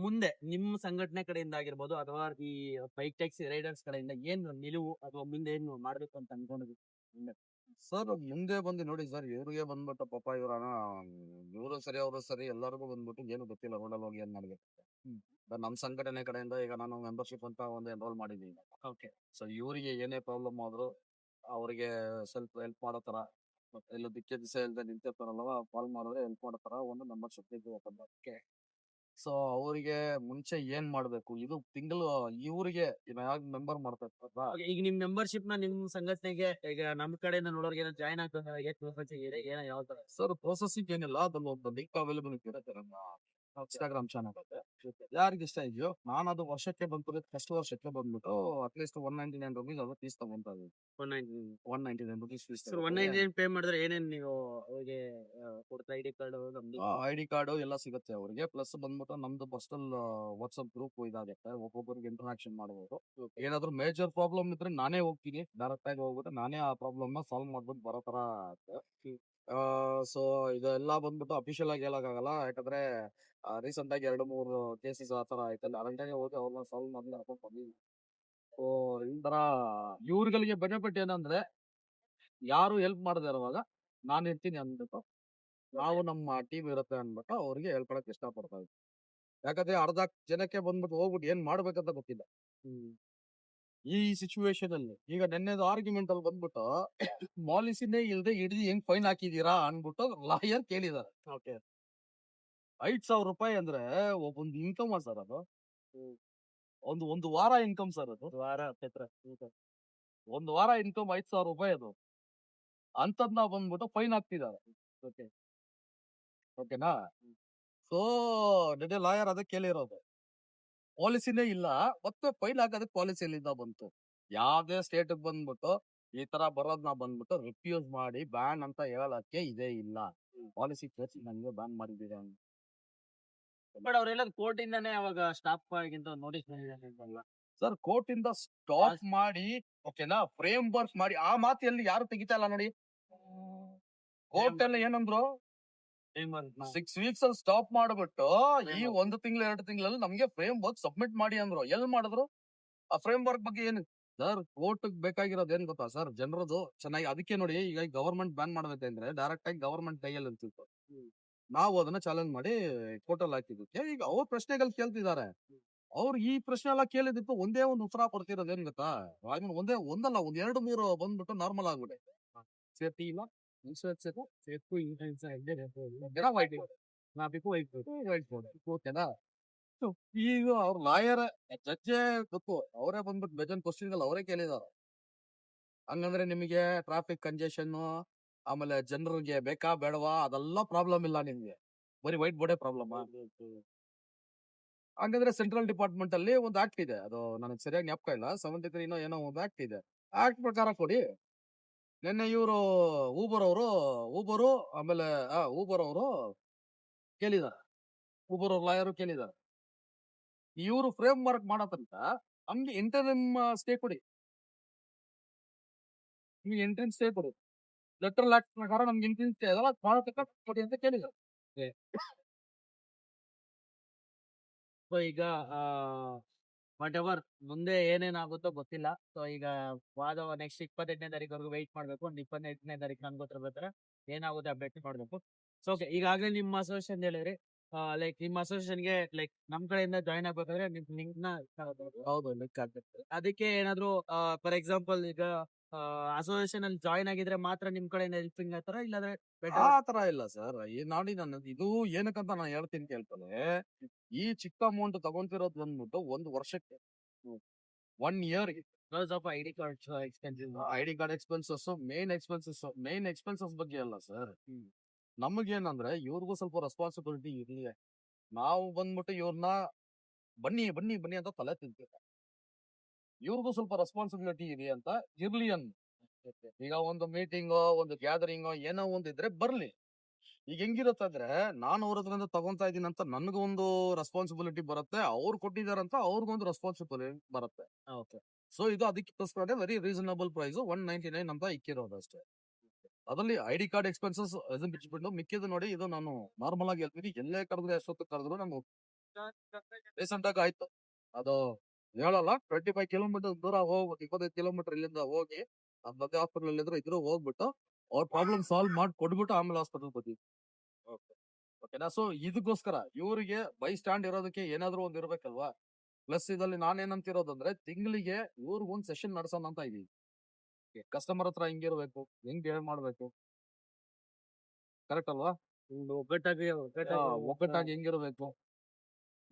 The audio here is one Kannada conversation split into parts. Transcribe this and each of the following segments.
ಮುಂದೆ ನಿಮ್ಮ ಸಂಘಟನೆ ಕಡೆಯಿಂದ ಆಗಿರ್ಬೋದು ಅಥವಾ ಈ ಬೈಕ್ ಟ್ಯಾಕ್ಸಿ ರೈಡರ್ಸ್ ಕಡೆಯಿಂದ ಏನ್ ನಿಲುವು ಅಥವಾ ಮುಂದೆ ಏನು ಮಾಡ್ಬೇಕು ಅಂತ ಅನ್ಕೊಂಡಿದ್ವಿ ಸರ್ ಮುಂದೆ ಬಂದು ನೋಡಿ ಸರ್ ಇವ್ರಿಗೆ ಬಂದ್ಬಿಟ್ಟು ಪಾಪ ಇವ್ರ ಇವರು ಸರಿ ಅವರು ಸರಿ ಎಲ್ಲರಿಗೂ ಬಂದ್ಬಿಟ್ಟು ಏನು ಗೊತ್ತಿಲ್ಲ ರೋಡಲ್ಲಿ ಹೋಗಿ ಏನ್ ಮಾಡ್ಬೇಕು ನಮ್ ಸಂಘಟನೆ ಕಡೆಯಿಂದ ಈಗ ನಾನು ಮೆಂಬರ್ಶಿಪ್ ಅಂತ ಒಂದು ಎನ್ರೋಲ್ ಮಾಡಿದೀನಿ ಓಕೆ. ಸೊ ಇವರಿಗೆ ಏನೇ ಪ್ರಾಬ್ಲಮ್ ಆದ್ರೂ ಅವರಿಗೆ ಸ್ವಲ್ಪ ಹೆಲ್ಪ್ ಮಾಡೋ ತರ ಎಲ್ಲ ದಿಕ್ಕೆ ದಿಸೆ ಇಲ್ಲದೆ ನಿಂತಿರ್ತಾರಲ್ವ ಕಾಲ್ ಮಾಡಿದ್ರೆ ಹೆಲ್ಪ್ ಮಾಡೋ ತರ ಒಂದು ಮೆಂಬರ್ಶಿಪ್ ಇದೆ ಸೊ ಅವರಿಗೆ ಮುಂಚೆ ಏನ್ ಮಾಡ್ಬೇಕು? ಇದು ತಿಂಗಳು ಇವರಿಗೆ ಯಾವಾಗ ಮೆಂಬರ್ ಮಾಡ್ತಾ ಇರ್ತಾರಲ್ಲ ಈಗ ನಿಮ್ ಮೆಂಬರ್ಶಿಪ್ನ ನಿಮ್ ಸಂಘಟನೆಗೆ ಈಗ ನಮ್ ಕಡೆಯಿಂದ ನೋಡೋರ್ಗೆ ಏನೋ ಜಾಯ್ನ್ ಆಗ್ತದೆ? ಏನೋ ಯಾವ ತರ ಸರ್ ಪ್ರೊಸೆಸಿಂಗ್ ಏನಿಲ್ಲ. ಅದ್ರಲ್ಲಿ ಒಂದು ಲಿಂಕ್ ಅವೈಲೇಬಲ್ ಇರುತ್ತೆ ನಮ್ಮ ಇನ್ಸ್ಟಾಗ್ರಾಮ್ ಚಾನಲ್ ಯಾರಿಗೆ ಇಷ್ಟ ಇದೆಯೋ? ನಾನು ಅದು ವರ್ಷಕ್ಕೆ ಬಂದ್ಬಿಟ್ಟು ಫಸ್ಟ್ ವರ್ಷಕ್ಕೆ ಬಂದ್ಬಿಟ್ಟು at least one ninety nine rupees ಅದು fees ತಗೊಂತ one ninety one ninety nine rupees fees one nine pay ಮಾಡಿದ್ರೆ ಏನೇನ್ ನೀವು ಅವ್ರಿಗೆ ಕೊಡ್ತಾ I D card I D card ಎಲ್ಲ ಸಿಗುತ್ತೆ ಅವರಿಗೆ. ಪ್ಲಸ್ ಬಂದ್ಬಿಟ್ಟು ನಮ್ದು ಪರ್ಸನಲ್ ವಾಟ್ಸ್ಆಪ್ ಗ್ರೂಪ್ ಇದಾಗುತ್ತೆ ಒಬ್ಬೊಬ್ಬರಿಗೆ ಇಂಟರಾಕ್ಷನ್ ಮಾಡಬಹುದು ಏನಾದ್ರು ಮೇಜರ್ ಪ್ರಾಬ್ಲಮ್ ಇದ್ರೆ ನಾನೇ ಹೋಗ್ತೀನಿ. ಡೈರೆಕ್ಟ್ ಆಗಿ ಹೋಗ್ಬಿಟ್ಟು ನಾನೇ ಆ ಪ್ರಾಬ್ಲಮ್ನ ಸಾಲ್ವ್ ಮಾಡ್ಬಿಟ್ಟು ಬರೋ ತರ ಸೊ ಇದೆಲ್ಲ ಬಂದ್ಬಿಟ್ಟು ಅಫಿಷಿಯಲ್ ಆಗಿ ಹೇಳಕ್ಕಾಗಲ್ಲ. ಯಾಕಂದ್ರೆ ರೀಸೆಂಟ್ ಆಗಿ ಎರಡು ಮೂರು ಕೇಸಸ್ ಆ ತರ ಆಯ್ತಲ್ಲ ಅರಂಟಾಗಿ ಹೋಗಿ ಅವ್ರನ್ನ ಸಾಲ್ವ್ ಮಾಡಿ ಹಾಕೊಂಡು ಬಂದಿದ್ವಿ ಸೊ ಈ ತರ ಇವ್ರುಗಳಿಗೆ ಬೆನಿಫಿಟ್ ಏನಂದ್ರೆ ಯಾರು ಹೆಲ್ಪ್ ಮಾಡದೆ ಇರುವಾಗ ನಾನು ಇರ್ತೀನಿ ಅಂದ್ಬಿಟ್ಟು ನಾವು ನಮ್ಮ ಟೀಮ್ ಇರುತ್ತೆ ಅಂದ್ಬಿಟ್ಟು ಅವ್ರಿಗೆ ಹೇಳ್ಕೊಳಕ್ ಇಷ್ಟ ಪಡ್ತಾ ಇದ್ವಿ. ಯಾಕಂದ್ರೆ ಅರ್ಧ ಜನಕ್ಕೆ ಬಂದ್ಬಿಟ್ಟು ಹೋಗ್ಬಿಟ್ಟು ಏನ್ ಮಾಡ್ಬೇಕಂತ ಗೊತ್ತಿಲ್ಲ. ಈ ಸಿಚುವೇಶನ್ ಅಲ್ಲಿ ಈಗ ನೆನ್ನೆದು ಆರ್ಗ್ಯುಮೆಂಟ್ ಅಲ್ಲಿ ಬಂದ್ಬಿಟ್ಟು ಪಾಲಿಸಿನೇ ಇಲ್ದೆ ಹಿಡಿದು ಹೆಂಗ್ ಫೈನ್ ಹಾಕಿದೀರಾ ಅನ್ಬಿಟ್ಟು ಲಾಯರ್ ಕೇಳಿದಾರೆ. ಐದ್ ಸಾವಿರ ರೂಪಾಯಿ ಅಂದ್ರೆ ಒಬ್ಬೊಂದು ಇನ್ಕಮ್ ಸರ್ ಅದು. ಒಂದು ಒಂದು ವಾರ ಇನ್ಕಮ್ ಸರ್ ಅದು. ವಾರ ಪೆತ್ರ ಒಂದು ವಾರ ಇನ್ಕಮ್ ಐದ್ ಸಾವಿರ ರೂಪಾಯಿ ಅದು. ಅಂತದ್ನ ಬಂದ್ಬಿಟ್ಟು ಫೈನ್ ಹಾಕ್ತಿದ್ದಾರೆ. ಓಕೆ. ಓಕೆನಾ? ಸೊ ನೆನೆ ಲಾಯರ್ ಅದಕ್ಕೆ ಕೇಳಿರೋದು. ಪಾಲಿಸಿನೇ ಇಲ್ಲ. ಮತ್ತೆ ಫೈನ್ ಹಾಕೋದಕ್ಕೆ ಪಾಲಿಸಿ ಎಲ್ಲಿಂದ ಬಂತು. ಯಾವ್ದೇ ಸ್ಟೇಟ್ ಬಂದ್ಬಿಟ್ಟು ಈ ತರ ಬರೋದ್ನ ಬಂದ್ಬಿಟ್ಟು ರಿಫ್ಯೂಸ್ ಮಾಡಿ ಬ್ಯಾನ್ ಅಂತ ಹೇಳಕ್ಕೆ ಇದೇ ಇಲ್ಲ. ಪಾಲಿಸಿ ಕೇಳಿ ನನಗೆ ಬ್ಯಾನ್ ಮಾಡಿದ್ದೀರಿ ಅಂತ. ಬಟ್ ಅವ್ರೆಲ್ಲ ಕೋರ್ಟ್ ಇಂದಾನೆ ಅವಾಗ ಸ್ಟಾಪ್ ಆಗಿಂತ ನೋಟಿಸ್ ಬಂದಿದೆ ಸರ್ ಕೋರ್ಟ್ ಇಂದ ಸ್ಟಾಪ್ ಮಾಡಿ ಓಕೆನಾ ಫ್ರೇಮ್ ವರ್ಕ್ ಮಾಡಿ ಆ ಮಾತು ಎಲ್ಲಿ ಯಾರು ತೆಗಿತಾ ಇಲ್ಲ ನೋಡಿ. ಕೋರ್ಟ್ ಎಲ್ಲ ಏನಂದ್ರು ಸಿಕ್ಸ್ ವೀಕ್ಸ್ ಅಲ್ಲಿ ಸ್ಟಾಪ್ ಮಾಡ್ಬಿಟ್ಟು ಈ. ಒಂದು ತಿಂಗಳು ಎರಡು ತಿಂಗಳಲ್ಲಿ ನಮ್ಗೆ ಫ್ರೇಮ್ ವರ್ಕ್ ಸಬ್ಮಿಟ್ ಮಾಡಿ ಅಂದ್ರು. ಎಲ್ ಮಾಡಿದ್ರು? ಆ ಫ್ರೇಮ್ ವರ್ಕ್ ಬಗ್ಗೆ ಏನು? ಸರ್ ಕೋರ್ಟ್ ಬೇಕಾಗಿರೋದು ಏನ್ ಗೊತ್ತಾ ಸರ್? ಜನರದು ಚೆನ್ನಾಗಿ ಅದಕ್ಕೆ ನೋಡಿ ಈಗ ಗವರ್ಮೆಂಟ್ ಬ್ಯಾನ್ ಮಾಡ್ಬೇಕಂದ್ರೆ ಡೈರೆಕ್ಟ್ ಆಗಿ ಗವರ್ಮೆಂಟ್ ಕೈಯಲ್ಲಿ ಅಂತಿತ್ತು. ನಾವು ಅದನ್ನ ಚಾಲೆಂಜ್ ಮಾಡಿ ಕೋರ್ಟ್ ಹಾಕಿದ್ವಿ. ಹಾಕಿದ್ದಕ್ಕೆ ಈಗ ಅವ್ರ ಪ್ರಶ್ನೆಗಳು ಕೇಳ್ತಿದ್ದಾರೆ ಅವ್ರು ಈ ಪ್ರಶ್ನೆ ಎಲ್ಲ ಕೇಳಿದಿಪ್ಪ ಒಂದೇ ಒಂದು ಉತ್ತರ ಕೊಡ್ತಿರೋದು ಏನ್ ಗೊತ್ತಾ? ಆಮೇಲೆ ಒಂದೇ ಒಂದಲ್ಲ ಒಂದ್ ಎರಡು ಮೂರು ಬಂದ್ಬಿಟ್ಟು ನಾರ್ಮಲ್ ಆಗ್ಬಿಟ್ಟೈತೆ ಸೇಫ್ಟಿ ಇಲ್ಲ ಇನ್ಶೂರೆನ್ಸ್ ಇಲ್ಲ ಸೇಫ್ಟು ಗಿಡ ವೈಟ್ ನಾ ಬೇಕು ಓಕೆನಾ? ಈಗ ಅವ್ರ ಲಾಯರ್ ಜಡ್ಜೆ ಗೊತ್ತು ಅವರೇ ಬಂದ್ಬಿಟ್ಟು ಬೇಜನ್ ಕ್ವಶನ್ ಅವರೇ ಕೇಳಿದಾರ. ಹಂಗಂದ್ರೆ ನಿಮಗೆ ಟ್ರಾಫಿಕ್ ಕಂಜೆಷನ್ ಆಮೇಲೆ ಜನರಿಗೆ ಬೇಕಾ ಬೇಡವಾ ಅದೆಲ್ಲ ಪ್ರಾಬ್ಲಮ್ ಇಲ್ಲ ನಿಮ್ಗೆ. ಬರೀ ವೈಟ್ ಬೋರ್ಡೇ ಪ್ರಾಬ್ಲಮ್ ಹಂಗಂದ್ರೆ ಸೆಂಟ್ರಲ್ ಡಿಪಾರ್ಟ್ಮೆಂಟ್ ಅಲ್ಲಿ ಒಂದು ಆಕ್ಟ್ ಇದೆ. ಅದು ನನಗೆ ಸರಿಯಾಗಿ ಜ್ಞಾಪಕ ಇಲ್ಲ. ಸೆವೆಂಟಿ ತ್ರೀ ಏನೋ ಒಂದು ಆಕ್ಟ್ ಇದೆ. ಆಕ್ಟ್ ಪ್ರಕಾರ ಕೊಡಿ. ನಿನ್ನೆ ಇವರು ಊಬರ್ ಅವರು ಊಬರು ಆಮೇಲೆ ಊಬರ್ ಅವರು ಕೇಳಿದಾರೆ. ಊಬರ್ ಅವ್ರ ಲಾಯರು ಕೇಳಿದಾರೆ. ಇವರು ಫ್ರೇಮ್ ವರ್ಕ್ ಮಾಡತ್ತಂತ ನಮ್ಗೆ ನಿಮ್ಮ ಸ್ಟೇ ಕೊಡಿ. ನಿಮ್ಗೆ ಎಂಟ್ರೆನ್ಸ್ ಸ್ಟೇ ಕೊಡಿ. ಲೆಟರ್ ಲಾಟ್ ಪ್ರಕಾರ ನಮ್ಗೆ ಇಂತಿಂತ ಸ್ಟೇ ಅದಲ್ಲ ಮಾಡತಕ್ಕ ಕೊಡಿ ಅಂತ ಕೇಳಿದ್ರು. ಸೊ ಈಗ ವಾಟ್ ಎವರ್ ಮುಂದೆ ಏನೇನಾಗುತ್ತೋ ಗೊತ್ತಿಲ್ಲ. ಸೊ ಈಗ ವಾದ ನೆಕ್ಸ್ಟ್ ಇಪ್ಪತ್ತೆಂಟನೇ ತಾರೀಕವರೆಗೂ ವೆಯ್ಟ್ ಮಾಡ್ಬೇಕು. ಒಂದು ಇಪ್ಪತ್ತೆಂಟನೇ ತಾರೀಕು ನನ್ಗೆ ಗೊತ್ತಿರ್ಬೇಕಾದ್ರೆ ಏನಾಗುತ್ತೆ ಅಪ್ಡೇಟ್ ಮಾಡಬೇಕು. ಸೊ ಓಕೆ ಈಗಾಗಲೇ ನಿಮ್ಮ ಅಸೋಸಿಯೇಷನ್ ಹೇಳಿರಿ ಲೈಕ್ ನಿಮ್ಮ ಅಸೋಸಿಯೇಷನ್ಗೆ ಲೈಕ್ ನಮ್ ಕಡೆಯಿಂದ ಜಾಯ್ನ್ ಆಗ್ಬೇಕಾದ್ರೆ ನಿಮ್ ಲಿಂಕ್ನ ಹೌದು ಲಿಂಕ್ ಆಗ್ತದೆ ಅದಕ್ಕೆ ಏನಾದ್ರು ಫಾರ್ ಎಕ್ಸಾಂಪಲ್ ಈಗ ಅಸೋಸಿಯೇಷನ್ ಅಲ್ಲಿ ಜಾಯಿನ್ ಆಗಿದ್ರೆ ಮಾತ್ರ ನಿಮ್ ಕಡೆ ಹೆಲ್ಪಿಂಗ್ ಆತರ ಇಲ್ಲಾಂದ್ರೆ ಆ ತರ ಇಲ್ಲ ಸರ್. ನೋಡಿ ನಾನು ಇದು ಏನಕ್ಕಂತ ನಾನು ಹೇಳ್ತೀನಿ ಕೇಳ್ತಾನೆ. ಈ ಚಿಕ್ಕ ಅಮೌಂಟ್ ತಗೊಂತಿರೋದು ಬಂದ್ಬಿಟ್ಟು ಒಂದ್ ವರ್ಷಕ್ಕೆ one year ID card expenses ID. Card expenses main expenses main expenses ಬಗ್ಗೆ ಅಲ್ಲ ಸರ್. ನಮಗೇನಂದ್ರೆ ಇವ್ರಿಗೂ ಸ್ವಲ್ಪ ರೆಸ್ಪಾನ್ಸಿಬಿಲಿಟಿ ಇರ್ಲಿ. ನಾವು ಬಂದ್ಬಿಟ್ಟು ಇವ್ರನ್ನ ಬನ್ನಿ ಬನ್ನಿ ಬನ್ನಿ ಅಂತ ತಲೆ ತಿಂತೀವಿ. ಇವ್ರಿಗೂ ಸ್ವಲ್ಪ ರೆಸ್ಪಾನ್ಸಿಬಿಲಿಟಿ ಇದೆ ಅಂತ ಇರ್ಲಿ ಅನ್ ಈಗ ಒಂದು ಮೀಟಿಂಗ್ ಒಂದು ಗ್ಯಾದರಿಂಗ್ ಏನೋ ಒಂದು ಇದ್ರೆ ಬರ್ಲಿ. ಈಗ ಹೆಂಗಿರುತ್ತಂದ್ರೆ ನಾನು ಅವ್ರ ಹತ್ರ ತಗೊಂತಾ ಇದೀನಿ ಅಂತ ನನ್ಗೊಂದು ರೆಸ್ಪಾನ್ಸಿಬಿಲಿಟಿ ಬರುತ್ತೆ ಅವ್ರು ಕೊಟ್ಟಿದಾರಂತ ಅವ್ರಿಗೊಂದು ರೆಸ್ಪಾನ್ಸಿಬಿಲಿಟಿ ಬರುತ್ತೆ. ಸೊ ಇದು ಅದಕ್ಕೋಸ್ಕರ very reasonable price one ninety nine ಅಂತ ಇಕ್ಕಿರೋದು ಅಷ್ಟೇ. ಅದರಲ್ಲಿ ಐ ಡಿ ಕಾರ್ಡ್ ಎಕ್ಸ್ಪೆನ್ಸಸ್ ಅದನ್ನ ಬಿಚ್ಚಿಬಿಟ್ಟು ಮಿಕ್ಕಿದ್ದು ನೋಡಿ ಇದು ನಾನು ನಾರ್ಮಲ್ ಆಗಿ ಹೇಳ್ತೀನಿ. ಎಲ್ಲೇ ಕರೆದ್ರೆ ಎಷ್ಟೊತ್ತು ಕರೆದ್ರು ನಂಗೆ ರೀಸೆಂಟ್ ಆಗಿ ಆಯ್ತು. ಅದು ಹೇಳಲ್ಲ. ಟ್ವೆಂಟಿ ಫೈವ್ ಕಿಲೋಮೀಟರ್ ದೂರ ಹೋಗ್ಬಿಟ್ಟು ಇಪ್ಪತ್ತೈದು ಕಿಲೋಮೀಟರ್ ಇಲ್ಲಿಂದ ಹೋಗಿ ನಮ್ ಮಧ್ಯೆ ಹಾಸ್ಪಿಟಲ್ ಇದ್ರು ಇದ್ರು ಹೋಗ್ಬಿಟ್ಟು ಅವ್ರ ಪ್ರಾಬ್ಲಮ್ ಸಾಲ್ವ್ ಮಾಡಿ ಕೊಟ್ಬಿಟ್ಟು ಆಮೇಲೆ ಹಾಸ್ಪಿಟಲ್ ಬರ್ತೀವಿ ಓಕೆನಾ ಸೊ ಇದಕ್ಕೋಸ್ಕರ ಇವರಿಗೆ ಬೈ ಸ್ಟ್ಯಾಂಡ್ ಇರೋದಕ್ಕೆ ಏನಾದ್ರೂ ಒಂದ್ ಇರ್ಬೇಕಲ್ವಾ? ಪ್ಲಸ್ ಇದಲ್ಲಿ ನಾನೇನಂತಿರೋದಂದ್ರೆ ತಿಂಗಳಿಗೆ ಇವ್ರಿಗೆ ಒಂದ್ ಸೆಷನ್ ನಡ್ಸೋಣ ಅಂತ ಇದೀವಿ ಕಸ್ಟಮರ್ ಹತ್ರ ಹೆಂಗಿರ್ಬೇಕು ಹೆಂಗ್ ಬಿಹೇವ್ ಮಾಡ್ಬೇಕು? ಕರೆಕ್ಟ್ ಅಲ್ವಾ? ಒಗ್ಗಟ್ಟಾಗಿ ಒಗ್ಗಟ್ಟಾಗಿ ಹೆಂಗಿರ್ಬೇಕು.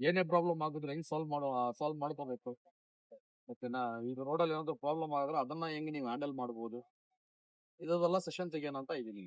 ಏನೇ ಪ್ರಾಬ್ಲಮ್ ಆಗಿದ್ರೆ ಹೆಂಗ್ ಸಾಲ್ವ್ ಮಾಡೋ ಸಾಲ್ವ್ ಮಾಡ್ಕೋಬೇಕು. ಓಕೆನಾ ಇದು ರೋಡಲ್ಲಿ ಏನಾದ್ರು ಪ್ರಾಬ್ಲಮ್ ಆಗಿದ್ರೆ ಅದನ್ನ ಹೆಂಗ್ ನೀವು ಹ್ಯಾಂಡಲ್ ಮಾಡ್ಬೋದು? ಇದೆಲ್ಲ ಸೆಷನ್ ತೆಗಿಯೋಣ ಇದೀನಿ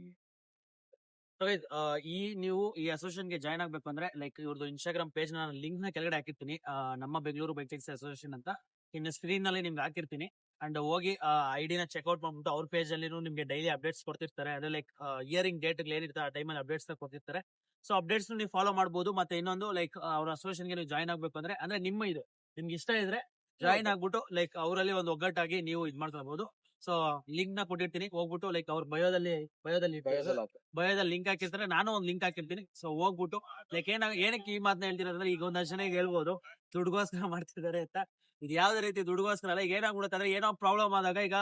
ಈ ನೀವು ಈ ಅಸೋಸಿಯೇಷನ್ಗೆ ಜಾಯ್ನ್ ಆಗ್ಬೇಕು ಅಂದ್ರೆ ಲೈಕ್ ಇವ್ರದ್ದು ಇನ್ಸ್ಟಾಗ್ರಾಮ್ ಪೇಜ್ ನಾನು ಲಿಂಕ್ನ ಕೆಳಗಡೆ ಹಾಕಿರ್ತೀನಿ. ನಮ್ಮ ಬೆಂಗಳೂರು ಬೈಕ್ ಟೆಕ್ಸ್ ಅಸೋಸಿಯೇಷನ್ ಅಂತ. ಇನ್ನು ಸ್ಕ್ರೀನ್ನಲ್ಲಿ ನಿಮ್ಗೆ ಹಾಕಿರ್ತೀನಿ. ಅಂಡ್ ಹೋಗಿ ಐಡಿ ನ ಚೆಕ್ಔಟ್ ಮಾಡ್ಬಿಟ್ಟು ಅವ್ರ ಪೇಜ್ ಅಲ್ಲಿ ನಿಮ್ಗೆ ಡೈಲಿ ಅಪ್ಡೇಟ್ಸ್ ಕೊಡ್ತಿರ್ತಾರೆ. ಅಂದ್ರೆ ಲೈಕ್ ಇಯರಿಂಗ್ ಡೇಟ್ ಏನಿರುತ್ತೆ ಆ ಟೈಮಲ್ಲಿ ಅಪ್ಡೇಟ್ಸ್ ಕೊಡ್ತಿರ್ತಾರೆ. ಸೊ ಅಪ್ಡೇಟ್ಸ್ ನೀವು ಫಾಲೋ ಮಾಡಬಹುದು ಮತ್ತೆ ಇನ್ನೊಂದು ಲೈಕ್ ಅವ್ರ ಅಸೋಸಿಯೇಷನ್ಗೆ ನೀವು ಜಾಯ್ನ್ ಆಗ್ಬೇಕು ಅಂದ್ರೆ ಅಂದ್ರೆ ನಿಮ್ಮ ಇದು. ನಿಮ್ಗೆ ಇಷ್ಟ ಇದ್ರೆ ಜಾಯ್ನ್ ಆಗ್ಬಿಟ್ಟು ಲೈಕ್ ಅವರಲ್ಲಿ ಒಂದು ಒಗ್ಗಟ್ಟಾಗಿ ನೀವು ಇದು ಮಾಡ್ಕೊಳ್ಬಹುದು ಸೊ ಲಿಂಕ್ನ ಕೊಟ್ಟಿರ್ತೀನಿ. ಹೋಗ್ಬಿಟ್ಟು ಲೈಕ್ ಅವ್ರ ಬಯೋದಲ್ಲಿ ಬಯೋದಲ್ಲಿ ಬಯೋದಲ್ಲಿ ಲಿಂಕ್ ಹಾಕಿರ್ತಾರೆ. ನಾನು ಒಂದು ಲಿಂಕ್ ಹಾಕಿರ್ತೀನಿ. ಸೊ ಹೋಗ್ಬಿಟ್ಟು ಲೈಕ್ ಏನ ಏನಕ್ಕೆ ಈ ಮಾತನ್ನ ಹೇಳ್ತಿರೋದಂದ್ರೆ ಈಗ ಒಂದಷ್ಟು ಜನ ಈಗ ಹೇಳ್ಬೋದು. ದುಡ್ಗೋಸ್ಕರ ಮಾಡ್ತಿದ್ದಾರೆ ಅಂತ. ಇದು ಯಾವ್ದೇ ರೀತಿ ದುಡ್ಗೋಸ್ಕರ ಅಲ್ಲ ಈಗ ಏನಾಗ್ಬಿಡುತ್ತೆ ಅಂದ್ರೆ ಏನೋ ಪ್ರಾಬ್ಲಮ್ ಆದಾಗ ಈಗ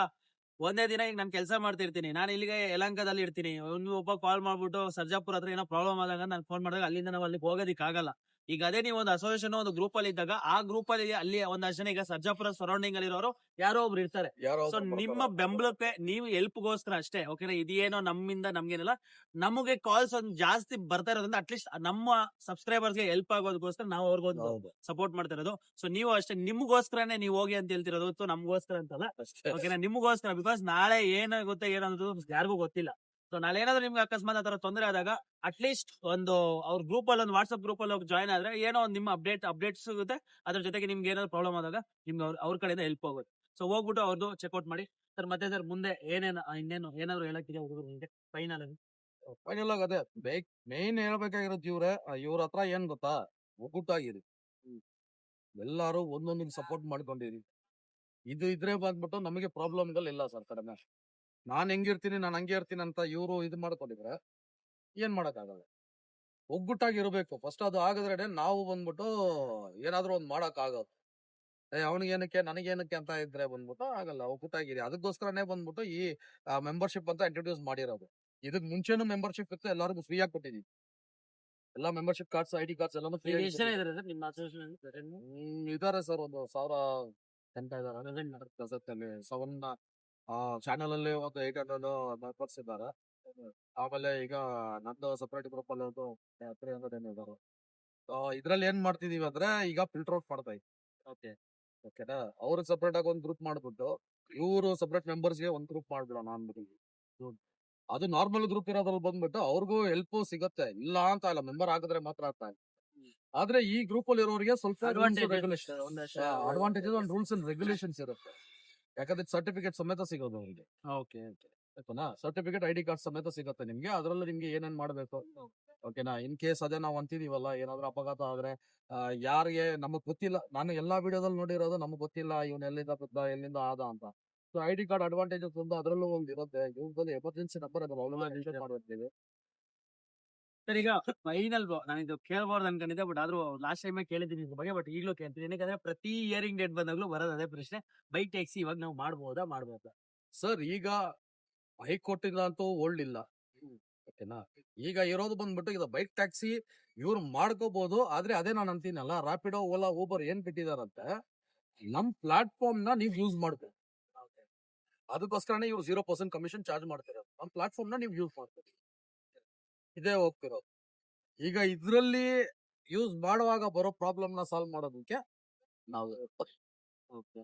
ಒಂದೇ ದಿನ ಈಗ ನಾನು ಕೆಲಸ ಮಾಡ್ತಿರ್ತೀನಿ. ನಾನು ಇಲ್ಲಿಗೆ ಯಲಂಕದಲ್ಲಿ ಇರ್ತೀನಿ. ಒಂದು ಒಬ್ಬ ಕಾಲ್ ಮಾಡ್ಬಿಟ್ಟು ಸರ್ಜಾಪುರ ಹತ್ರ ಏನೋ ಪ್ರಾಬ್ಲಮ್ ಆದಾಗ ನಾನು ಫೋನ್ ಮಾಡಿದಾಗ ಅಲ್ಲಿಂದ ನಾವು ಅಲ್ಲಿಗೆ ಹೋಗೋದಿಕ್ ಆಗಲ್ಲ ಈಗ ಅದೇ ನೀವು ಒಂದು ಅಸೋಸಿಯೇಷನ್ ಒಂದು ಗ್ರೂಪ್ ಅಲ್ಲಿ ಇದ್ದಾಗ ಆ ಗ್ರೂಪ್ ಅಲ್ಲಿ ಅಲ್ಲಿ ಒಂದಷ್ಟು ಜನ ಈಗ ಸರ್ಜಾಪುರ ಸರೌಂಡಿಂಗ್ ಅಲ್ಲಿ ಇರೋರು ಯಾರೋ ಒಬ್ರು ಇರ್ತಾರೆ. ಸೊ ನಿಮ್ಮ ಬೆಂಬಲಕ್ಕೆ ನೀವು ಹೆಲ್ಪ್ಗೋಸ್ಕರ ಅಷ್ಟೇ ಓಕೆನಾ ಇದೇನೋ ನಮ್ಮಿಂದ ನಮ್ಗೇನಿಲ್ಲ ನಮಗೆ ಕಾಲ್ಸ್ ಒಂದು ಜಾಸ್ತಿ ಬರ್ತಾ ಇರೋದ್ರಿಂದ ಅಟ್ಲೀಸ್ಟ್ ನಮ್ಮ subscribers ಗೆ ಹೆಲ್ಪ್ ಆಗೋದಕ್ಕೋಸ್ಕರ ನಾವು ಅವ್ರಿಗೊಂದು ಸಪೋರ್ಟ್ ಮಾಡ್ತಾ ಇರೋದು. ಸೊ ನೀವು ಅಷ್ಟೇ ನಿಮ್ಗೋಸ್ಕರನೇ ನೀವು ಹೋಗಿ ಅಂತ ಹೇಳ್ತಿರೋದು ನಮ್ಗೋಸ್ಕರ ಅಂತಲ್ಲ ಓಕೆನಾ ನಿಮ್ಗೋಸ್ಕರ ಬಿಕಾಸ್ ನಾಳೆ ಏನಾಗುತ್ತೆ ಏನನ್ನೋದು ಯಾರಿಗೂ ಗೊತ್ತಿಲ್ಲ. ಸೊ ನಾಳೇನಾದ್ರೂ ನಿಮ್ಗೆ ಅಕಸ್ಮಾತ್ ಆತರ ತೊಂದರೆ ಆದಾಗ ಅಟ್ಲೀಸ್ಟ್ ಒಂದು ಅವ್ರ ಗ್ರೂಪ್ ಅಲ್ಲಿ ಒಂದು ವಾಟ್ಸ್ಆಪ್ ಗ್ರೂಪ್ ಅಲ್ಲಿ ಹೋಗಿ ಜಾಯ್ನ್ ಆದ್ರೆ ಏನೋ ಒಂದು ನಿಮ್ಮ ಅಪ್ಡೇಟ್ ಅಪ್ಡೇಟ್ಸ್ ಸಿಗುತ್ತೆ. ಅದ್ರ ಜೊತೆಗೆ ನಿಮ್ಗೆ ಏನಾದ್ರು ಪ್ರಾಬ್ಲಮ್ ಆದಾಗ ನಿಮ್ಗೆ ಅವ್ರ ಅವ್ರ ಕಡೆಯಿಂದ ಹೆಲ್ಪ್ ಹೋಗುತ್ತೆ ಸೊ ಹೋಗ್ಬಿಟ್ಟು ಅವ್ರದ್ದು ಚೆಕ್ಔಟ್ ಮಾಡಿ. ಸರ್ ಮತ್ತೆ ಸರ್ ಮುಂದೆ ಏನೇನು ಇನ್ನೇನು ಏನಾದ್ರು ಹೇಳಕ್ಕಿದೆ ಹುಡುಗರು ಫೈನಲ್ ಫೈನಲ್ ಆಗಿ ಅದೇ ಬೇಕ್ ಮೇನ್ ಹೇಳ್ಬೇಕಾಗಿರೋದು ಇವ್ರೆ ಇವ್ರ ಹತ್ರ ಏನ್ ಗೊತ್ತಾ? ಒಗ್ಗುಟ್ಟಾಗಿರಿ ಎಲ್ಲಾರು ಒಂದೊಂದಿಗೆ ಸಪೋರ್ಟ್ ಮಾಡ್ಕೊಂಡಿರಿ. ಇದು ಇದ್ರೆ ಬಂದ್ಬಿಟ್ಟು ನಮಗೆ ಪ್ರಾಬ್ಲಮ್ಗಳು ಇಲ್ಲ ಸರ್ ಕಡಿಮೆ. ನಾನ್ ಹೆಂಗಿರ್ತೀನಿ ನಾನ್ ಹಂಗೆ ಇರ್ತೀನಿ ಅಂತ ಇವರು ಇದು ಮಾಡ್ಕೊಂಡಿದ್ರೆ ಏನ್ ಮಾಡಕ್ಕಾಗಲ್ಲ. ಒಗ್ಗಟ್ಟಾಗಿರ್ಬೇಕು. ಫಸ್ಟ್ ಅದು ಆಗದ್ರೆ ನಾವು ಬಂದ್ಬಿಟ್ಟು ಏನಾದ್ರೂ ಒಂದ್ ಮಾಡಕ್ ಆಗೋದು ಏ ಅವನಿಗೇನಕ್ಕೆ ನನಗೇನಕ್ಕೆ ಅಂತ ಇದ್ರೆ ಬಂದ್ಬಿಟ್ಟು ಆಗಲ್ಲ ಒಗ್ಗುಟ್ಟಾಗಿರಿ. ಅದಕ್ಕೋಸ್ಕರನೇ ಬಂದ್ಬಿಟ್ಟು ಈ ಮೆಂಬರ್ಶಿಪ್ ಅಂತ ಇಂಟ್ರೊಡ್ಯೂಸ್ ಮಾಡಿರೋದು. ಇದಕ್ ಮುಂಚೆನೂ ಮೆಂಬರ್ಶಿಪ್ ಇತ್ತು ಎಲ್ಲರಿಗೂ ಫ್ರೀ ಆಗಿ ಕೊಟ್ಟಿದೀವಿ ಎಲ್ಲಾ membership cards I D cards ಎಲ್ಲಾನು ಫ್ರೀ ಇದಾರೆ ಸರ್ ಒಂದು ಸಾವಿರ ಸೆವೆನ್ ಚಾನಲ್ ಅಲ್ಲಿ ಒಂದು ಏಟ್ ಹಂಡ್ರೆಡ್ ಮೆಂಬರ್ಸ್ ಇದ್ದಾರೆ ಆಮೇಲೆ ಈಗ ನಂದು ಸಪರೇಟ್ ಗ್ರೂಪ್ ಅಲ್ಲಿ ಒಂದು ತ್ರೀ ಹಂಡ್ರೆಡ್ ಏನು ಇದಾರೆ ಇದ್ರಲ್ಲಿ ಏನ್ ಮಾಡ್ತಿದೀವಿ ಅಂದ್ರೆ ಈಗ ಫಿಲ್ಟರ್ ಔಟ್ ಮಾಡ್ತಾ ಇದ್ವಿ. ಓಕೆ ಓಕೆನಾ ಅವ್ರಿಗೆ ಸಪರೇಟ್ ಆಗಿ ಒಂದು ಗ್ರೂಪ್ ಮಾಡ್ಬಿಟ್ಟು ಇವರು ಸಪರೇಟ್ ಮೆಂಬರ್ಸ್ಗೆ ಒಂದು ಗ್ರೂಪ್ ಮಾಡ್ಬಿಡೋಣ ಅಂದ್ಬಿಟ್ಟು. ಅದು ನಾರ್ಮಲ್ ಗ್ರೂಪ್ ಇರೋದ್ರಲ್ಲಿ ಬಂದ್ಬಿಟ್ಟು ಅವ್ರಿಗೂ ಹೆಲ್ಪ್ ಸಿಗತ್ತೆ. ಇಲ್ಲ ಅಂತ ಇಲ್ಲ ಮೆಂಬರ್ ಆಗಿದ್ರೆ ಮಾತ್ರ ಆಗ್ತಾ ಇಲ್ಲ. ಆದ್ರೆ ಈ ಗ್ರೂಪ್ ಅಲ್ಲಿ ಇರೋರಿಗೆ ಸ್ವಲ್ಪ advantage and rules and regulations ಇರುತ್ತೆ. ಯಾಕಂದ್ರೆ ಸರ್ಟಿಫಿಕೇಟ್ ಸಮೇತ ಸಿಗೋದು ಅವ್ರಿಗೆ. Okay okay. ಆಯ್ತಾನಾ? Certificate I D card ಸಮೇತ ಸಿಗುತ್ತೆ ನಿಮ್ಗೆ ಅದ್ರಲ್ಲಿ ನಿಮ್ಗೆ ಏನೇನ್ ಮಾಡ್ಬೇಕು? ಓಕೆನಾ? ಇನ್ ಕೇಸ್ ಅದೇ ನಾವು ಅಂತಿದೀವಲ್ಲ ಏನಾದ್ರೂ ಅಪಘಾತ ಆದ್ರೆ ಯಾರಿಗೆ ನಮಗ್ ಗೊತ್ತಿಲ್ಲ ನಾನು ಎಲ್ಲಾ ವಿಡಿಯೋದಲ್ಲಿ ನೋಡಿರೋದು ನಮಗ್ ಗೊತ್ತಿಲ್ಲ ಇವನ್ ಎಲ್ಲಿಂದ ಬಿದ್ದ ಎಲ್ಲಿಂದ ಆದ ಅಂತ. So I D card advantages ಒಂದು ಅದರಲ್ಲೂ ಒಂದು ಇರುತ್ತೆ ಯೂಸ್ ಎಮರ್ಜೆನ್ಸಿ ನಂಬರ್ ಅದು ಅವೆಲ್ಲ ರಿಜಿಸ್ಟರ್ ಮಾಡ್ಬೇಕು ಸರ್ ಈಗ ಫೈನಲ್ ನಾನು ಇದು ಕೇಳಬಾರ್ದು ಅನ್ಕೊಂಡಿದ್ದೆ ಬಟ್ ಆದ್ರೂ ಲಾಸ್ಟ್ ಟೈಮ್ ಕೇಳಿದ್ದೀನಿ ಇದ್ರ ಬಗ್ಗೆ ಬಟ್ ಈಗಲೂ ಕೇಳ್ತೀನಿ. ಯಾಕಂದ್ರೆ ಪ್ರತಿ ಇಯರಿಂಗ್ ಡೇಟ್ ಬಂದಾಗ್ಲೂ ಬರೋದು ಅದೇ ಪ್ರಶ್ನೆ. ಬೈಕ್ ಟ್ಯಾಕ್ಸಿ ಇವಾಗ ನಾವು ಮಾಡ್ಬೋದಾ ಮಾಡ್ಬೋದಾ? ಸರ್ ಈಗ ಬೈಕ್ ಕೊಟ್ಟಿಲ್ಲ ಅಂತೂ ಓಲ್ಡ್ ಇಲ್ಲ. ಓಕೆನಾ ಈಗ ಇರೋದು ಬಂದ್ಬಿಟ್ಟು ಇದು ಬೈಕ್ ಟ್ಯಾಕ್ಸಿ ಇವ್ರು ಮಾಡ್ಕೋಬಹುದು ಆದ್ರೆ ಅದೇ ನಾನು ಅಂತೀನಲ್ಲ ರಾಪಿಡೋ ಓಲಾ ಊಬರ್ ಏನ್ ಬಿಟ್ಟಿದಾರಂತೆ ನಮ್ ಪ್ಲಾಟ್ಫಾರ್ಮ್ನ ನೀವು ಯೂಸ್ ಮಾಡ್ಬೇಕು ಅದಕ್ಕೋಸ್ಕರನೇ ಇವ್ರು ಜೀರೋ ಪರ್ಸೆಂಟ್ ಕಮಿಷನ್ ಚಾರ್ಜ್ ಮಾಡ್ತಾರೆ ನಮ್ ಪ್ಲಾಟ್ಫಾರ್ಮ್ನ ನೀವು ಯೂಸ್ ಮಾಡ್ತೀರಿ ಇದೇ ಹೋಗ್ತಿರೋದು. ಈಗ ಇದ್ರಲ್ಲಿ ಯೂಸ್ ಮಾಡುವಾಗ ಬರೋ ಪ್ರಾಬ್ಲಮ್ನ ಸಾಲ್ವ್ ಮಾಡೋದಕ್ಕೆ ನಾವು ಓಕೆ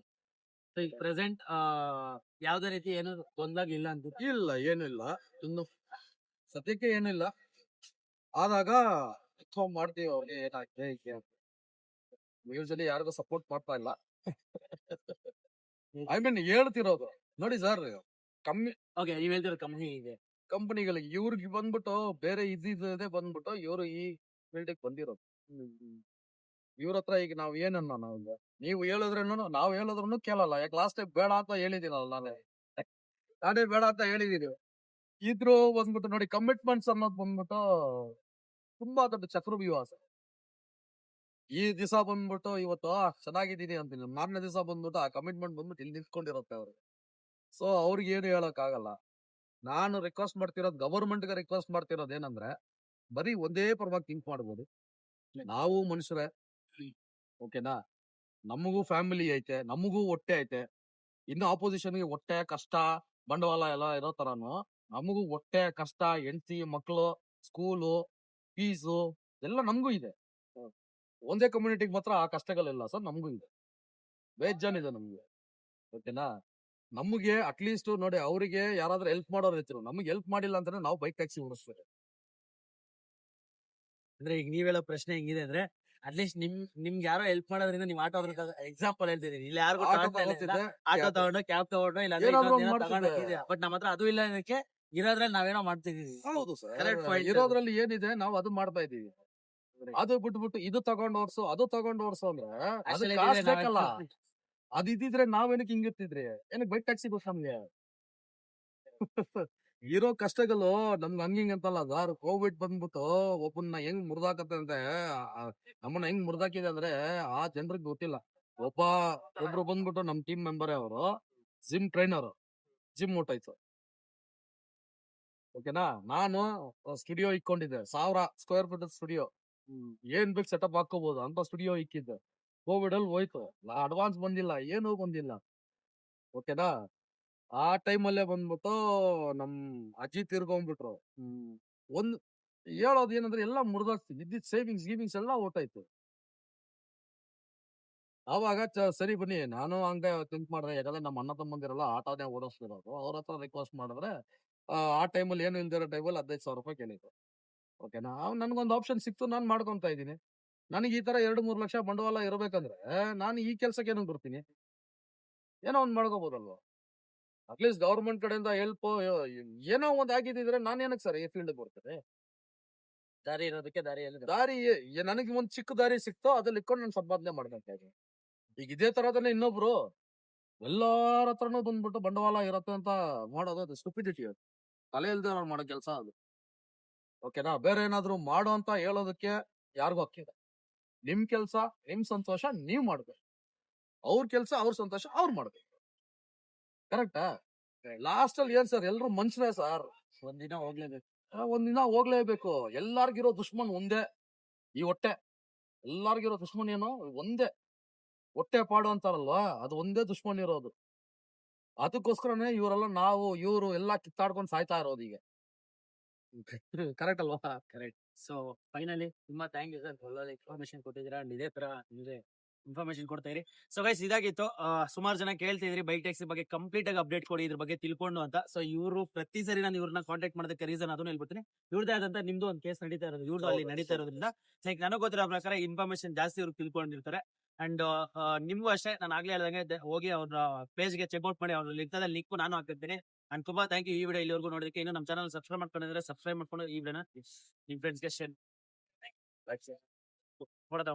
ಈಗ ಪ್ರೆಸೆಂಟ್ ಯಾವ್ದೇ ರೀತಿ ಏನು ಬಂದಾಗ ಇಲ್ಲ ಅಂತ ಇಲ್ಲ ಏನಿಲ್ಲ. ಇನ್ನು ಸದ್ಯಕ್ಕೆ ಏನಿಲ್ಲ. ಆದಾಗ ಇನ್ಫಾರ್ಮ್ ಮಾಡ್ತೀವಿ ಅವ್ರಿಗೆ ಏನಾಗಿದೆ ಹೀಗೆ ಯೂಶಲಿ ಯಾರಿಗೂ ಸಪೋರ್ಟ್ ಮಾಡ್ತಾ ಇಲ್ಲ. ಐ ಮೀನ್ ಹೇಳ್ತಿರೋದು. ನೋಡಿ ಸರ್ ಕಮ್ಮಿ ಓಕೆ ನೀವ್ ಹೇಳ್ತಿರೋ ಕಮ್ಮಿ ಇದೆ. ಕಂಪನಿಗಳಿಗೆ ಇವ್ರಿಗೆ ಬಂದ್ಬಿಟ್ಟು ಬೇರೆ ಇದ್ದಿದ್ದೇ ಬಂದ್ಬಿಟ್ಟು ಇವರು ಈ ಫೀಲ್ಡಿಗೆ ಬಂದಿರೋದು. ಇವ್ರ ಹತ್ರ ಈಗ ನಾವ್ ಏನನ್ನ ನಾವು ನೀವು ಹೇಳಿದ್ರೇನು ನಾವ್ ಹೇಳಿದ್ರು ಕೇಳಲ್ಲ. ಯಾಕೆ ಲಾಸ್ಟ್ ಟೈಮ್ ಬೇಡ ಅಂತ ಹೇಳಿದೀನಲ್ಲ ನಾನೇ. ನಾನೇ ಬೇಡ ಅಂತ ಹೇಳಿದೀನಿ. ಇದ್ರು ಬಂದ್ಬಿಟ್ಟು ನೋಡಿ ಕಮಿಟ್ಮೆಂಟ್ಸ್ ಅನ್ನೋದು ಬಂದ್ಬಿಟ್ಟು ತುಂಬಾ ದೊಡ್ಡ ಚಕ್ರವ್ಯೂಹ ಸರ್ ಈ ದಿವಸ ಬಂದ್ಬಿಟ್ಟು ಇವತ್ತು ಚೆನ್ನಾಗಿದ್ದೀನಿ ಅಂತೀನಿ. ಮಾರನೇ ದಿವಸ ಬಂದ್ಬಿಟ್ಟು ಆ ಕಮಿಟ್ಮೆಂಟ್ ಬಂದ್ಬಿಟ್ಟು ಇಲ್ಲಿ ನಿಂತ್ಕೊಂಡಿರುತ್ತೆ ಅವ್ರಿಗೆ ಸೊ ಅವ್ರಿಗೆ ಏನು ಹೇಳಕ್ ಆಗಲ್ಲ ನಾನು ರಿಕ್ವೆಸ್ಟ್ ಮಾಡ್ತಿರೋದು ಗವರ್ಮೆಂಟ್ಗೆ ರಿಕ್ವೆಸ್ಟ್ ಮಾಡ್ತಿರೋದು ಏನಂದ್ರೆ ಬರೀ ಒಂದೇ ಪರವಾಗಿ ಥಿಂಕ್ ಮಾಡ್ಬೋದು. ನಾವು ಮನುಷ್ಯರೇ ಓಕೆನಾ? ನಮಗೂ ಫ್ಯಾಮಿಲಿ ಐತೆ ನಮಗೂ ಹೊಟ್ಟೆ ಐತೆ. ಇನ್ನು ಆಪೋಸಿಷನ್ಗೆ ಹೊಟ್ಟೆ ಕಷ್ಟ ಬಂಡವಾಳ ಎಲ್ಲ ಇರೋ ತರಾನು ನಮಗೂ ಹೊಟ್ಟೆ ಕಷ್ಟ ಹೆಂಡತಿ ಮಕ್ಕಳು ಸ್ಕೂಲು ಫೀಸು ಎಲ್ಲ ನಮಗೂ ಇದೆ. ಒಂದೇ ಕಮ್ಯುನಿಟಿಗೆ ಮಾತ್ರ ಆ ಕಷ್ಟಗಳೆಲ್ಲ ಸರ್ ನಮಗೂ ಇದೆ. ಬೇಜಾನ್ ಇದೆ ನಮಗೆ. ಓಕೆನಾ? ನಮಗೆ ಅಟ್ಲೀಸ್ಟ್ ನೋಡಿ ಅವರಿಗೆ ಯಾರಾದ್ರೂ ಹೆಲ್ಪ್ ಮಾಡೋರು ಇರ್ತಿರು ನಮಗೆ ಹೆಲ್ಪ್ ಮಾಡಿಲ್ಲ ಅಂತಂದ್ರೆ ನಾವು ಬೈಕ್ ಟ್ಯಾಕ್ಸಿ ಓಡಿಸ್ಬೇಕು ಅಂದ್ರೆ ಈಗ ನೀವ್ ಹೇಳೋ ಪ್ರಶ್ನೆ ಹೆಂಗಿದೆ ಅಂದ್ರೆ ಅಟ್ಲೀಸ್ಟ್ ನಿಮ್ ನಿಮ್ಗೆ ಯಾರೋ ಹೆಲ್ಪ್ ಮಾಡೋದ್ರಿಂದ ನೀವು ಆಟೋ ಎಕ್ಸಾಂಪಲ್ ಹೇಳ್ತೀನಿ ಇಲ್ಲಿ ಯಾರು ಆಟೋ ತಗೊಂಡು ಕ್ಯಾಬ್ ತಗೊಂಡು ಇಲ್ಲ ಬಟ್ ನಮ್ಮ ಹತ್ರ ಅದು ಇಲ್ಲ ಅದಕ್ಕೆ ಇರೋದ್ರಲ್ಲಿ ನಾವೇನೋ ಮಾಡ್ತಿದೀವಿ ಹೌದು ಸರ್. ಇರೋದ್ರಲ್ಲಿ ಏನಿದೆ ನಾವು ಅದು ಮಾಡ್ತಾ ಇದೀವಿ ಅದು ಬಿಟ್ಬಿಟ್ಟು ಇದು ತಗೊಂಡ್ ಓಡಿಸು ಅದು ತಗೊಂಡ್ ಓಡಿಸು ಅಂದ್ರೆ ಅದು Actually ಕಾಸ್ಟ್ ಇದ್ರೆ ನಾವ್ ಬೇಕಲ್ಲ ಎಷ್ಟು- ಅದ್ ಇದ್ದಿದ್ರೆ ನಾವೇನಕ್ಕೆ ಹಿಂಗಿರ್ತಿದ್ರಿ ಏನಕ್ಕೆ ಬೈಕ್ ಟ್ಯಾಕ್ಸಿ ಬಸ್ ನಮ್ಗೆ? ಇರೋ ಕಷ್ಟಗಳು ನಮ್ಗೆ ಹಂಗಿಂಗ್ ಅಂತಲ್ಲ ಸರ್ ಕೋವಿಡ್ ಬಂದ್ಬಿಟ್ಟು ಒಬ್ಬನ್ನ ಹೆಂಗ್ ಮುರ್ದಾಕತ್ತೆ ಅಂದ್ರೆ ಆ, ನಮ್ಮನ್ನ ಹೆಂಗ್ ಮುರ್ದಾಕಿದೆ ಅಂದ್ರೆ ಆ ಜನರಿಗೆ ಗೊತ್ತಿಲ್ಲ. ಒಬ್ಬ ಒಬ್ರು ಬಂದ್ಬಿಟ್ಟು ನಮ್ ಟೀಮ್ ಮೆಂಬರ್ ಅವರು ಜಿಮ್ ಟ್ರೈನರ್ ಜಿಮ್ ಊಟಾಯ್ತು ಓಕೆನಾ? ನಾನು ಸ್ಟುಡಿಯೋ ಇಕ್ಕೊಂಡಿದ್ದೆ ಸಾವಿರ ಸ್ಕ್ವೇರ್ ಫೀಟ್ ಸ್ಟುಡಿಯೋ. ಏನ್ ಬೇಕು ಸೆಟಪ್ ಹಾಕೋಬಹುದು ಅಂತ ಸ್ಟುಡಿಯೋ ಇಕ್ಕಿದ್ದೆ. ಕೋವಿಡ್ ಅಲ್ಲಿ ಹೋಯ್ತು ಅಡ್ವಾನ್ಸ್ ಬಂದಿಲ್ಲ, ಏನು ಬಂದಿಲ್ಲ. ಓಕೆನಾ ಆ ಟೈಮಲ್ಲೇ ಬಂದ್ಬಿಟ್ಟು ನಮ್ ಅಜ್ಜಿ ತೀರ್ಕೊಂಡ್ಬಿಟ್ರು ಒಂದ್ ಹೇಳೋದು ಏನಂದ್ರೆ ಎಲ್ಲ ಮುರಿದಾಗ್ತಿ ಇದ್ದಿದ್ ಸೇವಿಂಗ್ಸ್ ಗೀವಿಂಗ್ಸ್ ಎಲ್ಲ ಓಟಾಯ್ತು ಆವಾಗ ಸರಿ ಬನ್ನಿ, ನಾನು ಹಂಗೆ ತಿಂಕ್ ಮಾಡಿದೆ, ಯಾಕಂದ್ರೆ ನಮ್ಮ ಅಣ್ಣ ತಮ್ಮಂದಿರಲ್ಲ ಆಟೋನೇ ಓಡಿಸ್ತಿರೋದು. ಅವ್ರ ಹತ್ರ ರಿಕ್ವೆಸ್ಟ್ ಮಾಡಿದ್ರೆ, ಆ ಟೈಮಲ್ಲಿ ಏನು ಇಲ್ದಿರೋ ಟೈಮಲ್ಲಿ ಹದಿನೈದು ಸಾವಿರ ರೂಪಾಯಿ ಕೇಳಿದ್ರು. ಓಕೆನಾ ನನ್ಗೊಂದು ಆಪ್ಷನ್ ಸಿಕ್ತು, ನಾನು ಮಾಡ್ಕೊಂತ ಇದ್ದೀನಿ. ನನಗೆ ಈ ತರ ಎರಡು ಮೂರು ಲಕ್ಷ ಬಂಡವಾಳ ಇರಬೇಕಂದ್ರೆ ನಾನು ಈ ಕೆಲ್ಸಕ್ಕೆ ಏನೋ ಬರ್ತೀನಿ. ಏನೋ ಒಂದ್ ಮಾಡ್ಕೋಬಹುದಲ್ವಾ ಅಟ್ಲೀಸ್ಟ್ ಗೌರ್ಮೆಂಟ್ ಕಡೆಯಿಂದ ಹೆಲ್ಪ್ ಏನೋ ಒಂದ್ ಆಗಿದ್ರೆ ನಾನು ಏನಕ್ಕೆ ಸರ್ ಈ ಫೀಲ್ಡ್ ಬರ್ತೇನೆ? ದಾರಿ ಇರೋದಕ್ಕೆ ದಾರಿ ದಾರಿ ನನಗೆ ಒಂದ್ ಚಿಕ್ಕ ದಾರಿ ಸಿಕ್ತೋ ಅದ್ರಲ್ಲಿ ಇಟ್ಕೊಂಡು ನಾನು ಸಂಪಾದನೆ ಇದ್ದೀನಿ ಈಗ ಇದೇ ತರದಲ್ಲೇ ಇನ್ನೊಬ್ರು ಎಲ್ಲಾರ ಹತ್ರನೂ ಬಂದ್ಬಿಟ್ಟು ಬಂಡವಾಳ ಇರತ್ತೆ ಅಂತ ಮಾಡೋದು ಅದು ಸ್ಟುಪಿಡಿಟಿ ಅದು. ತಲೆ ಇಲ್ದೆ ನಾನು ಮಾಡೋ ಕೆಲಸ ಅದು. ಓಕೆನಾ ಬೇರೆ ಏನಾದ್ರು ಮಾಡು ಅಂತ ಹೇಳೋದಕ್ಕೆ ಯಾರಿಗೂ ಹಕ್ಕಿದೆ ನಿಮ್ ಕೆಲ್ಸ ನಿಮ್ ಸಂತೋಷ ನೀವ್ ಮಾಡ್ಬೇಕು. ಅವ್ರ ಕೆಲ್ಸ ಅವ್ರ ಸಂತೋಷ ಅವ್ರು ಮಾಡ್ಬೇಕು. ಕರೆಕ್ಟಾ? ಲಾಸ್ಟ್ ಅಲ್ಲಿ ಏನ್ ಸರ್ ಎಲ್ರು ಮನುಷ್ಯರೇ ಸರ್? ಒಂದಿನ ಹೋಗ್ಲೇಬೇಕು. ಒಂದಿನ ಹೋಗ್ಲೇಬೇಕು. ಎಲ್ಲಾರ್ಗಿರೋ ದುಶ್ಮನ್ ಒಂದೇ. ಈ ಹೊಟ್ಟೆ. ಎಲ್ಲಾರ್ಗಿರೋ ದುಶ್ಮನ್ ಏನು? ಒಂದೇ. ಹೊಟ್ಟೆ ಪಾಡು ಅಂತಾರಲ್ವಾ? ಅದು ಒಂದೇ ದುಶ್ಮನ್ ಇರೋದು. ಅದಕ್ಕೋಸ್ಕರನೇ ಇವರೆಲ್ಲ ನಾವು ಇವರು ಎಲ್ಲ ಕಿತ್ತಾಡ್ಕೊಂಡು ಸಾಯ್ತಾ ಇರೋದು ಈಗ ಕರೆಕ್ಟ್ ಅಲ್ವಾ? ಕರೆಕ್ಟ್. ಸೊ ಫೈನಲಿ ತುಂಬಾ ಥ್ಯಾಂಕ್ ಯು ಸರ್ ಒಳ್ಳೊಳ್ಳೆ ಇನ್ಫಾರ್ಮೇಶನ್ ಕೊಟ್ಟಿದ್ದೀರಾ? ಅಂಡ್ ಇದೇ ತರ ನಿಮಗೆ ಇನ್ಫಾರ್ಮೇಶನ್ ಕೊಡ್ತಾ ಇರಿ. ಸೊ ಗೈಸ್ ಇದಾಗಿತ್ತು. ಸುಮಾರು ಜನ ಕೇಳ್ತಿದ್ರಿ ಬೈಕ್ ಟ್ಯಾಕ್ಸಿ ಬಗ್ಗೆ ಕಂಪ್ಲೀಟ್ ಆಗಿ ಅಪ್ಡೇಟ್ ಕೊಡಿ ಇದ್ರ ಬಗ್ಗೆ ತಿಳ್ಕೊಂಡು ಅಂತ. ಸೊ ಇವರು ಪ್ರತಿ ಸರಿ ನಾನು ಇವ್ರನ್ನ ಕಾಂಟ್ಯಾಕ್ಟ್ ಮಾಡೋದಕ್ಕೆ ರೀಸನ್ ಅದನ್ನು ಹೇಳ್ಬಿಡ್ತೀನಿ. ಇವ್ರದೇ ಆದಂತ ನಿಮ್ದು ಒಂದು ಕೇಸ್ ನಡೀತಾ ಇರೋದು ಇವ್ರದ್ದು ಅಲ್ಲಿ ನಡೀತಾ ಇರೋದ್ರಿಂದ. ಲೈಕ್ ನನಗೆ ಗೊತ್ತಿರೋ ಪ್ರಕಾರ ಇನ್ಫಾರ್ಮೇಶನ್ ಜಾಸ್ತಿ ಇವ್ರು ತಿಳ್ಕೊಂಡಿರ್ತಾರೆ. ಅಂಡ್ ನಿಮ್ಗೂ ಅಷ್ಟೇ. ನಾನು ಆಗ್ಲೇ ಹೇಳ್ದಂಗೆ ಹೋಗಿ ಅವ್ರ ಪೇಜ್ಗೆ ಚೆಕ್ಔಟ್ ಮಾಡಿ ಅವ್ರ ಲಿಂಕ್ ಲಿಂಕ್ ನಾನು ಹಾಕಿರ್ತೀನಿ ಅಂಡ್ ತುಂಬಾ ಥ್ಯಾಂಕ್ ಯು ಈ ವಿಡಿಯೋ ಇಲ್ಲಿವರೆಗೂ ನೋಡೋದಕ್ಕೆ ಇನ್ನು ನಮ್ಮ ಚಾನಲ್ ಸಬ್ಸ್ಕ್ರೈಬ್ ಮಾಡ್ಕೊಂಡಿದ್ರೆ ಸಬ್ಸ್ಕ್ರೈಬ್ ಮಾಡ್ಕೊಂಡು ಈ ವಿಡಿಯೋನ ನಿಮ್ ಫ್ರೆಂಡ್ಸ್ಗೆ ಶೇರ್ ಕೊಡೋದ